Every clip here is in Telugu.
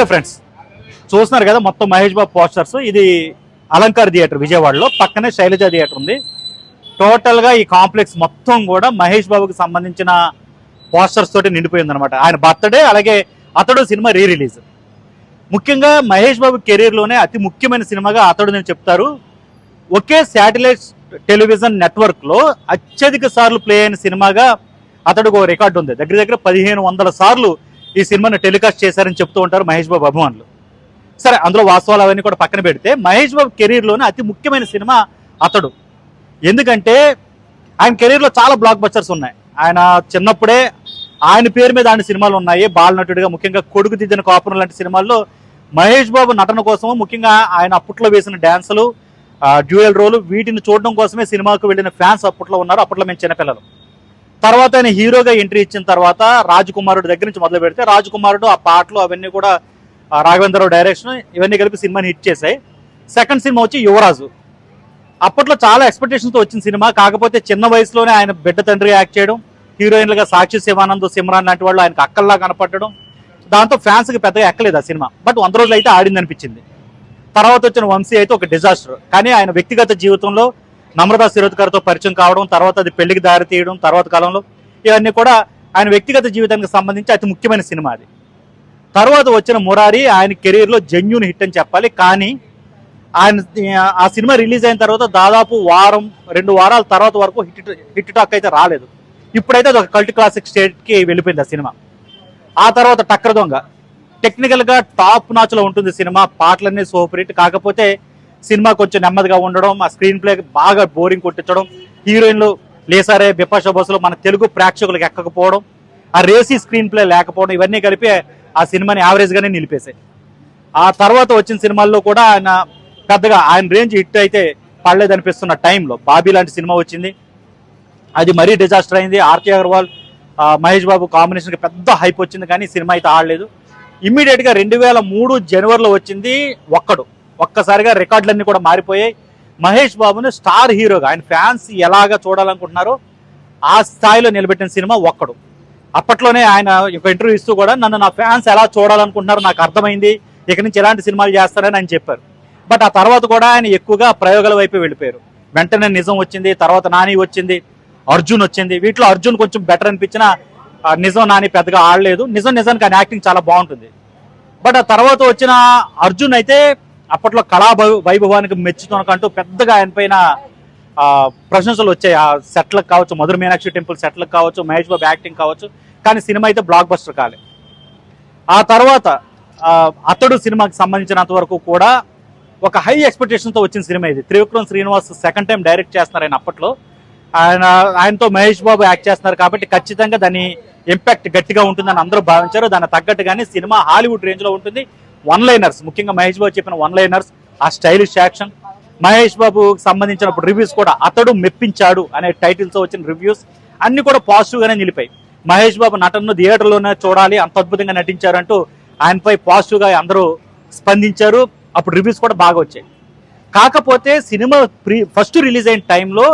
హలో ఫ్రెండ్స్ చూస్తున్నారు కదా మొత్తం మహేష్ బాబు పోస్టర్స్ ఇది అలంకార్ థియేటర్ విజయవాడలో. పక్కనే శైలజ థియేటర్ ఉంది. టోటల్గా ఈ కాంప్లెక్స్ మొత్తం కూడా మహేష్ బాబుకి సంబంధించిన పోస్టర్స్ తోటి నిండిపోయింది అనమాట ఆయన బర్త్డే అలాగే అతడు సినిమా రీ రిలీజ్ ముఖ్యంగా మహేష్ బాబు కెరీర్లోనే అతి ముఖ్యమైన సినిమాగా అతడు నేను చెప్తారు. ఒకే శాటిలైట్ టెలివిజన్ నెట్వర్క్లో అత్యధిక సార్లు ప్లే అయిన సినిమాగా అతడు ఒక రికార్డు ఉంది. దగ్గర దగ్గర పదిహేను వందల సార్లు ఈ సినిమాను టెలికాస్ట్ చేశారని చెప్తూ ఉంటారు మహేష్ బాబు అభిమానులు. సరే అందులో వాస్తవాలు అవన్నీ కూడా పక్కన పెడితే మహేష్ బాబు కెరీర్లోనే అతి ముఖ్యమైన సినిమా అతడు. ఎందుకంటే ఆయన కెరీర్లో చాలా బ్లాక్ బస్టర్స్ ఉన్నాయి. ఆయన చిన్నప్పుడే ఆయన పేరు మీద ఆయన సినిమాలు ఉన్నాయి. బాలనటుడిగా ముఖ్యంగా కొడుకు దిద్దిన కాపురం లాంటి సినిమాల్లో మహేష్ బాబు నటన కోసము ముఖ్యంగా ఆయన అప్పట్లో వేసిన డ్యాన్సులు డ్యూయల్ రోలు వీటిని చూడడం కోసమే సినిమాకు వెళ్ళిన ఫ్యాన్స్ అప్పట్లో ఉన్నారు. అప్పట్లో మేము చిన్నపిల్లలు. తర్వాత ఆయన హీరోగా ఎంట్రీ ఇచ్చిన తర్వాత రాజకుమారుడు దగ్గర నుంచి మొదలు పెడితే రాజకుమారుడు ఆ పాటలు అవన్నీ కూడా రాఘవేంద్రరావు డైరెక్షన్ ఇవన్నీ కలిపి సినిమాని హిట్ చేశాయి. సెకండ్ సినిమా వచ్చి యువరాజు. అప్పట్లో చాలా ఎక్స్పెక్టేషన్తో వచ్చిన సినిమా. కాకపోతే చిన్న వయసులోనే ఆయన బిడ్డ తండ్రి యాక్ట్ చేయడం హీరోయిన్లుగా సాక్షి శివానంద్ సిమ్రాన్ లాంటి వాళ్ళు ఆయనకు అక్కల్లా కనపడడం. దాంతో ఫ్యాన్స్కి పెద్దగా ఎక్కలేదు ఆ సినిమా. బట్ వంద రోజులు అయితే ఆడింది అనిపించింది తర్వాత వచ్చిన వంశీ అయితే ఒక డిజాస్టర్ కానీ ఆయన వ్యక్తిగత జీవితంలో నమ్రతా శిరోద్కర్తో పరిచయం కావడం తర్వాత అది పెళ్ళికి దారి తీయడం తర్వాత కాలంలో ఇవన్నీ కూడా ఆయన వ్యక్తిగత జీవితానికి సంబంధించి అతి ముఖ్యమైన సినిమా అది. తర్వాత వచ్చిన మురారి ఆయన కెరీర్లో జెన్యున్ హిట్ అని చెప్పాలి. కానీ ఆయన ఆ సినిమా రిలీజ్ అయిన తర్వాత దాదాపు వారం రెండు వారాల తర్వాత వరకు హిట్ హిట్ టాక్ అయితే రాలేదు. ఇప్పుడైతే అది ఒక కల్ట్ క్లాసిక్ స్టేట్కి వెళ్ళిపోయింది ఆ సినిమా. ఆ తర్వాత టక్కర దొంగ. టెక్నికల్గా టాప్ నాచ్లో ఉంటుంది సినిమా పాటలన్నీ సూపర్ హిట్. కాకపోతే సినిమా కొంచెం నెమ్మదిగా ఉండడం ఆ స్క్రీన్ ప్లే బాగా బోరింగ్ కొట్టించడం హీరోయిన్లు లేసారే బిపాష బస్సులో మన తెలుగు ప్రేక్షకులకు ఎక్కకపోవడం ఆ రేసీ స్క్రీన్ ప్లే లేకపోవడం ఇవన్నీ కలిపి ఆ సినిమాని యావరేజ్గానే నిలిపేశాయి. ఆ తర్వాత వచ్చిన సినిమాల్లో కూడా ఆయన పెద్దగా ఆయన రేంజ్ హిట్ అయితే పడలేదనిపిస్తున్న టైంలో బాబీ లాంటి సినిమా వచ్చింది. అది మరీ డిజాస్టర్ అయింది. ఆర్కే అగర్వాల్ మహేష్ బాబు కాంబినేషన్కి పెద్ద హైప్ వచ్చింది కానీ సినిమా అయితే ఆడలేదు. ఇమ్మీడియట్గా రెండు వేల మూడు జనవరిలో వచ్చింది ఒక్కడు. ఒక్కసారిగా రికార్డులన్నీ కూడా మారిపోయాయి. మహేష్ బాబుని స్టార్ హీరోగా ఆయన ఫ్యాన్స్ ఎలాగా చూడాలనుకుంటున్నారో ఆ స్థాయిలో నిలబెట్టిన సినిమా ఒక్కడు. అప్పట్లోనే ఆయన ఒక ఇంటర్వ్యూ ఇస్తూ కూడా నన్ను నా ఫ్యాన్స్ ఎలా చూడాలనుకుంటున్నారో నాకు అర్థమైంది. ఇక నుంచి ఎలాంటి సినిమాలు చేస్తారని ఆయన చెప్పారు. బట్ ఆ తర్వాత కూడా ఆయన ఎక్కువగా ప్రయోగాల వైపు వెళ్ళిపోయారు. వెంటనే నిజం వచ్చింది తర్వాత నాని వచ్చింది అర్జున్ వచ్చింది. వీటిలో అర్జున్ కొంచెం బెటర్ అనిపించిన నిజం నాని పెద్దగా ఆడలేదు. నిజం నిజానికి ఆయన యాక్టింగ్ చాలా బాగుంటుంది. బట్ ఆ తర్వాత వచ్చిన అర్జున్ అయితే అప్పట్లో కళా వైభవానికి మెచ్చుతునకంటూ పెద్దగా ఆయన పైన ప్రశంసలు వచ్చాయి. ఆ సెట్లకు కావచ్చు మధుర మీనాక్షి టెంపుల్ సెట్లకు కావచ్చు మహేష్ బాబు యాక్టింగ్ కావచ్చు కానీ సినిమా అయితే బ్లాక్ బస్టర్ కాలే. ఆ తర్వాత అతడు సినిమాకి సంబంధించినంత వరకు కూడా ఒక హై ఎక్స్పెక్టేషన్తో వచ్చిన సినిమా ఇది. Trivikram Srinivas second time direct చేస్తున్నారు ఆయన అప్పట్లో. ఆయన ఆయనతో మహేష్ బాబు యాక్ట్ చేస్తున్నారు కాబట్టి ఖచ్చితంగా దాని ఇంపాక్ట్ గట్టిగా ఉంటుందని అందరూ భావించారు. దాని తగ్గట్టుగానే సినిమా హాలీవుడ్ రేంజ్లో ఉంటుంది. వన్ లైనర్స్ ముఖ్యంగా మహేష్ బాబు చెప్పిన వన్ లైనర్స్ ఆ స్టైలిష్ యాక్షన్. మహేష్ బాబుకి సంబంధించిన రివ్యూస్ కూడా అతడు మెప్పించాడు అనే టైటిల్స్ వచ్చిన రివ్యూస్ అన్ని కూడా పాజిటివ్గానే నిలిపాయి. మహేష్ బాబు నటనను థియేటర్లోనే చూడాలి అంత అద్భుతంగా నటించారంటూ ఆయనపై పాజిటివ్గా అందరూ స్పందించారు. అప్పుడు రివ్యూస్ కూడా బాగా వచ్చాయి. కాకపోతే సినిమా ప్రీ ఫస్ట్ రిలీజ్ అయిన టైంలో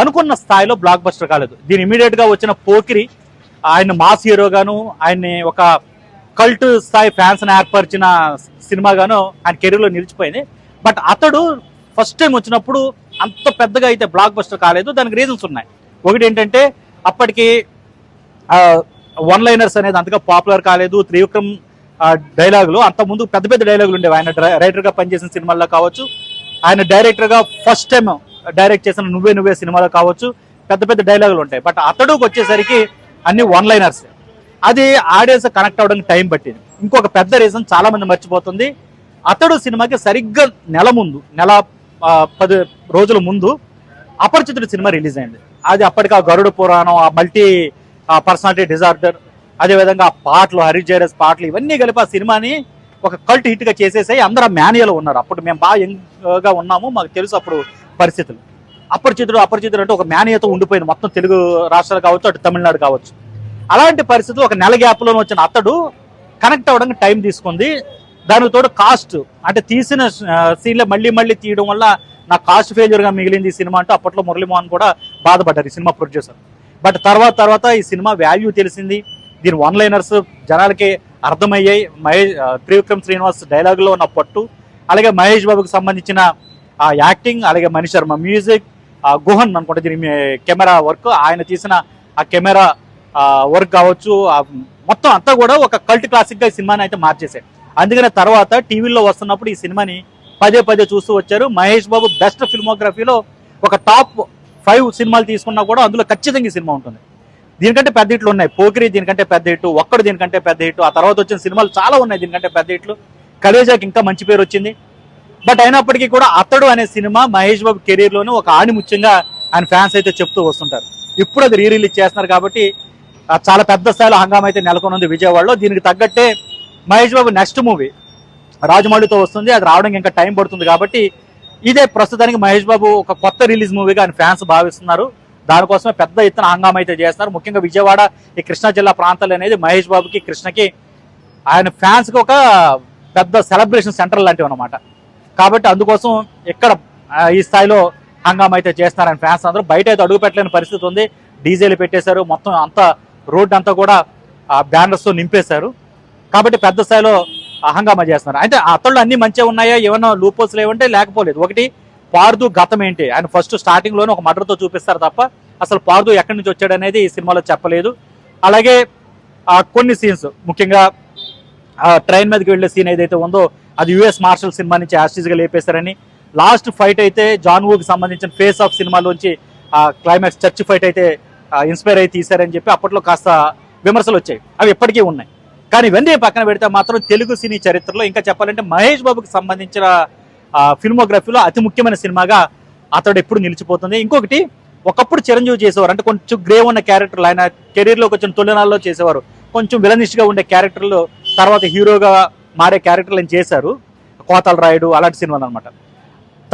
అనుకున్న స్థాయిలో బ్లాక్ బస్టర్ కాలేదు. దీని ఇమీడియట్గా వచ్చిన పోకిరి ఆయన మాస్ హీరోగాను ఆయన్ని ఒక కల్ట్ స్థాయి ఫ్యాన్స్ని ఏర్పరిచిన సినిమాగాను ఆయన కెరీర్లో నిలిచిపోయింది. బట్ అతడు ఫస్ట్ టైం వచ్చినప్పుడు అంత పెద్దగా అయితే బ్లాక్ బస్టర్ కాలేదు. దానికి రీజన్స్ ఉన్నాయి. ఒకటి ఏంటంటే అప్పటికి వన్ లైనర్స్ అనేది అంతగా పాపులర్ కాలేదు. త్రివిక్రమ్ డైలాగులు అంత ముందు పెద్ద పెద్ద డైలాగులు ఉండేవి. ఆయన రైటర్గా పనిచేసిన సినిమాల్లో కావచ్చు ఆయన డైరెక్టర్గా ఫస్ట్ టైం డైరెక్ట్ చేసిన నువ్వే నువ్వే సినిమాలో కావచ్చు పెద్ద పెద్ద డైలాగులు ఉంటాయి. బట్ అతడుకు వచ్చేసరికి అన్ని వన్ లైనర్స్ అది ఆడియన్స్ కనెక్ట్ అవ్వడానికి టైం పట్టింది. ఇంకొక పెద్ద రీజన్ చాలా మంది మర్చిపోతుంది. అతడు సినిమాకి సరిగ్గా నెల ముందు నెల పది రోజుల ముందు అపరిచితుడు సినిమా రిలీజ్ అయింది. అది అప్పటికి ఆ గరుడ పురాణం ఆ మల్టీ పర్సనాలిటీ డిజార్డర్ అదేవిధంగా ఆ పాటలు హరిజేరస్ పాటలు ఇవన్నీ కలిపి ఆ సినిమాని ఒక కల్ట్ హిట్గా చేసేసాయి. అందరూ ఆ ఉన్నారు. అప్పుడు మేము బాగా యంగ్గా ఉన్నాము. మాకు తెలుసు అప్పుడు పరిస్థితులు. అపరిచితుడు అపరిచితుడు అంటే ఒక మాన్యత ఉండిపోయింది. మొత్తం తెలుగు రాష్ట్రాలు కావచ్చు అటు తమిళనాడు కావచ్చు. అలాంటి పరిస్థితులు ఒక నెల గ్యాప్లో వచ్చిన అతడు కనెక్ట్ అవ్వడానికి టైం తీసుకుంది. దానికి తోడు కాస్ట్ అంటే తీసిన సీన్లో మళ్ళీ మళ్ళీ తీయడం వల్ల నా కాస్ట్ ఫెయిల్యూర్గా మిగిలింది ఈ సినిమా అంటూ అప్పట్లో మురళీమోహన్ కూడా బాధపడ్డారు ఈ సినిమా ప్రొడ్యూసర్ బట్ తర్వాత తర్వాత ఈ సినిమా వాల్యూ తెలిసింది. దీని వన్ లైనర్స్ జనాలకి అర్థమయ్యాయి. మహేష్ త్రివిక్రమ్ శ్రీనివాస్ డైలాగులో ఉన్న పట్టు. అలాగే మహేష్ బాబుకి సంబంధించిన ఆ యాక్టింగ్ అలాగే మణి శర్మ మ్యూజిక్ గుహన్ అనుకుంటా దీని కెమెరా వర్క్. ఆయన తీసిన ఆ కెమెరా వర్క్ కావచ్చు మొత్తం అంతా కూడా ఒక కల్ట్ క్లాసిక్గా ఈ సినిమాని అయితే మార్చేశాడు. అందుకనే తర్వాత టీవీలో వస్తున్నప్పుడు ఈ సినిమాని పదే పదే చూస్తూ వచ్చారు. మహేష్ బాబు బెస్ట్ ఫిల్మోగ్రఫీలో ఒక టాప్ ఫైవ్ సినిమాలు తీసుకున్నా కూడా అందులో ఖచ్చితంగా ఈ సినిమా ఉంటుంది. దీనికంటే పెద్ద ఇట్లు ఉన్నాయి. పోకిరి దీనికంటే పెద్ద ఇటు ఒక్కడు దీనికంటే పెద్ద ఇటు ఆ తర్వాత వచ్చిన సినిమాలు చాలా ఉన్నాయి దీనికంటే పెద్ద ఇట్లు కలేజాకి ఇంకా మంచి పేరు వచ్చింది. బట్ అయినప్పటికీ కూడా అతడు అనే సినిమా మహేష్ బాబు కెరీర్లోనే ఒక ఆణిముత్యంగా ఆయన ఫ్యాన్స్ అయితే చెప్తూ వస్తుంటారు. ఇప్పుడు అది రీ రిలీజ్ చేస్తున్నారు కాబట్టి చాలా పెద్ద స్థాయిలో హంగామ అయితే నెలకొని ఉంది విజయవాడలో. దీనికి తగ్గట్టే మహేష్ బాబు నెక్స్ట్ మూవీ రాజమౌళితో వస్తుంది. అది రావడానికి ఇంకా టైం పడుతుంది కాబట్టి ఇదే ప్రస్తుతానికి మహేష్ బాబు ఒక కొత్త రిలీజ్ మూవీగా ఆయన ఫ్యాన్స్ భావిస్తున్నారు. దానికోసమే పెద్ద ఎత్తున హంగామా అయితే చేస్తున్నారు. ముఖ్యంగా విజయవాడ ఈ కృష్ణా జిల్లా ప్రాంతాలు అనేది మహేష్ బాబుకి కృష్ణకి ఆయన ఫ్యాన్స్కి ఒక పెద్ద సెలబ్రేషన్ సెంటర్ లాంటివి అనమాట కాబట్టి అందుకోసం ఇక్కడ ఈ స్థాయిలో హంగామా అయితే చేస్తున్నారు ఆయన ఫ్యాన్స్ అందరూ. బయట అయితే అడుగు పెట్టలేని పరిస్థితి ఉంది. డీజేలు పెట్టేశారు. మొత్తం అంతా రోడ్డు అంతా కూడా బ్యానర్స్తో నింపేశారు. కాబట్టి పెద్ద స్థాయిలో అహంగామా చేస్తున్నారు. అయితే అతళ్ళు అన్ని మంచిగా ఉన్నాయా? ఏమన్నా లూపోస్ లేవంటే లేకపోలేదు. ఒకటి పార్దు గతం ఏంటి? ఆయన ఫస్ట్ స్టార్టింగ్లోనే ఒక మర్డర్తో చూపిస్తారు తప్ప అసలు పార్దు ఎక్కడి నుంచి వచ్చాడు అనేది ఈ సినిమాలో చెప్పలేదు. అలాగే కొన్ని సీన్స్ ముఖ్యంగా ట్రైన్ మీదకి వెళ్ళే సీన్ ఏదైతే ఉందో అది యుఎస్ మార్షల్ సినిమా నుంచి యాస్టీజ్గా లేపేశారని. లాస్ట్ ఫైట్ అయితే జాన్ వూకి సంబంధించిన ఫేస్ ఆఫ్ సినిమాలోంచి ఆ క్లైమాక్స్ చర్చ్ ఫైట్ అయితే ఇన్స్పైర్ అయి తీశారని చెప్పి అప్పట్లో కాస్త విమర్శలు వచ్చాయి. అవి ఎప్పటికీ ఉన్నాయి. కానీ ఇవన్నీ పక్కన పెడితే మాత్రం తెలుగు సినీ చరిత్రలో ఇంకా చెప్పాలంటే మహేష్ బాబుకి సంబంధించిన ఫిల్మోగ్రఫీలో అతి ముఖ్యమైన సినిమాగా అతడు ఎప్పుడు నిలిచిపోతుంది. ఇంకొకటి ఒకప్పుడు చిరంజీవి చేసేవారు. అంటే కొంచెం గ్రే ఉన్న క్యారెక్టర్లు ఆయన కెరీర్లోకి వచ్చిన తొలినాల్లో చేసేవారు. కొంచెం విలనిష్గా ఉండే క్యారెక్టర్లు తర్వాత హీరోగా మారే క్యారెక్టర్లు ఆయన చేశారు. కోతల రాయుడు అలాంటి సినిమాలు అనమాట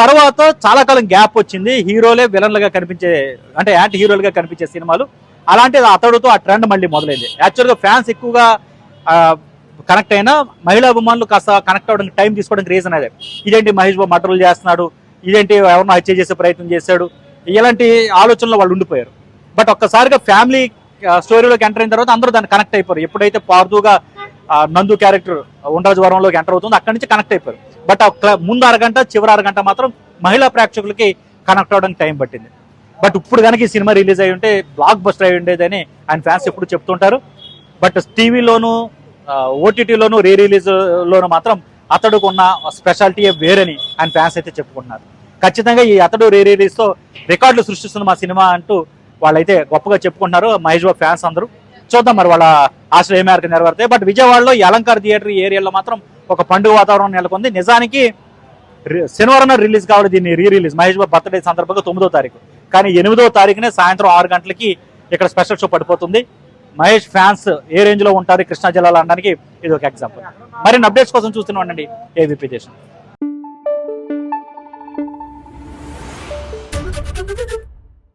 తర్వాత చాలా కాలం గ్యాప్ వచ్చింది. హీరోలే విలన్లుగా కనిపించే అంటే యాంటీ హీరోలుగా కనిపించే సినిమాలు. అలాంటిది అతడుతో ఆ ట్రెండ్ మళ్ళీ మొదలైంది. యాక్చువల్గా ఫ్యాన్స్ ఎక్కువగా కనెక్ట్ అయినా మహిళా అభిమానులు కాస్త కనెక్ట్ అవ్వడానికి టైం తీసుకోవడానికి రీజన్ అదే. ఇదేంటి మహేష్ బాబు మటర్లు చేస్తున్నాడు ఇదేంటి ఎవరినో హత్య చేసే ప్రయత్నం చేశాడు ఇలాంటి ఆలోచనలో వాళ్ళు ఉండిపోయారు. బట్ ఒక్కసారిగా ఫ్యామిలీ స్టోరీలోకి ఎంటర్ అయిన తర్వాత అందరూ దాన్ని కనెక్ట్ అయిపోయారు. ఎప్పుడైతే పార్దుగా నందు క్యారెక్టర్ ఉండరాజవరంలోకి ఎంటర్ అవుతుంది. అక్కడి నుంచి కనెక్ట్ అయిపోయారు. బట్ ముందు అరగంట చివరి అరగంట మాత్రం మహిళా ప్రేక్షకులకి కనెక్ట్ అవ్వడానికి టైం పట్టింది. బట్ ఇప్పుడు కనుక ఈ సినిమా రిలీజ్ అయి ఉంటే బ్లాక్ బస్టర్ అయి ఉండేదని ఆయన ఫ్యాన్స్ ఎప్పుడు చెప్తుంటారు. బట్ టీవీలోను ఓటీటీలోను రీ రిలీజ్ లోను మాత్రం అతడుకు ఉన్న స్పెషాలిటీయే వేరని ఆయన ఫ్యాన్స్ అయితే చెప్పుకుంటున్నారు. ఖచ్చితంగా ఈ అతడు రీ రిలీజ్తో రికార్డులు సృష్టిస్తున్న మా సినిమా అంటూ వాళ్ళైతే గొప్పగా చెప్పుకుంటున్నారు. మహేష్ బాబు ఫ్యాన్స్ అందరూ. చూద్దాం మరి వాళ్ళ ఆశలు ఏ మేరకు నెరవేరుతాయి. బట్ విజయవాడలో ఈ అలంకార్ థియేటర్ ఏరియాలో మాత్రం ఒక పండుగ వాతావరణం నెలకొంది. నిజానికి శనివారం రిలీజ్ కావాలి దీన్ని re release Mahesh Babu birthday సందర్భంగా తొమ్మిదో తారీఖు. కానీ ఎనిమిదో తారీఖునే సాయంత్రం ఆరు గంటలకి ఇక్కడ స్పెషల్ షో పడిపోతుంది. మహేష్ ఫ్యాన్స్ ఏ రేంజ్లో ఉంటారు కృష్ణా జిల్లాలో అనడానికి ఇది ఒక ఎగ్జాంపుల్. మరిన్ని అప్డేట్స్ కోసం చూస్తున్నాం అండి ఏబీపీ దేశం.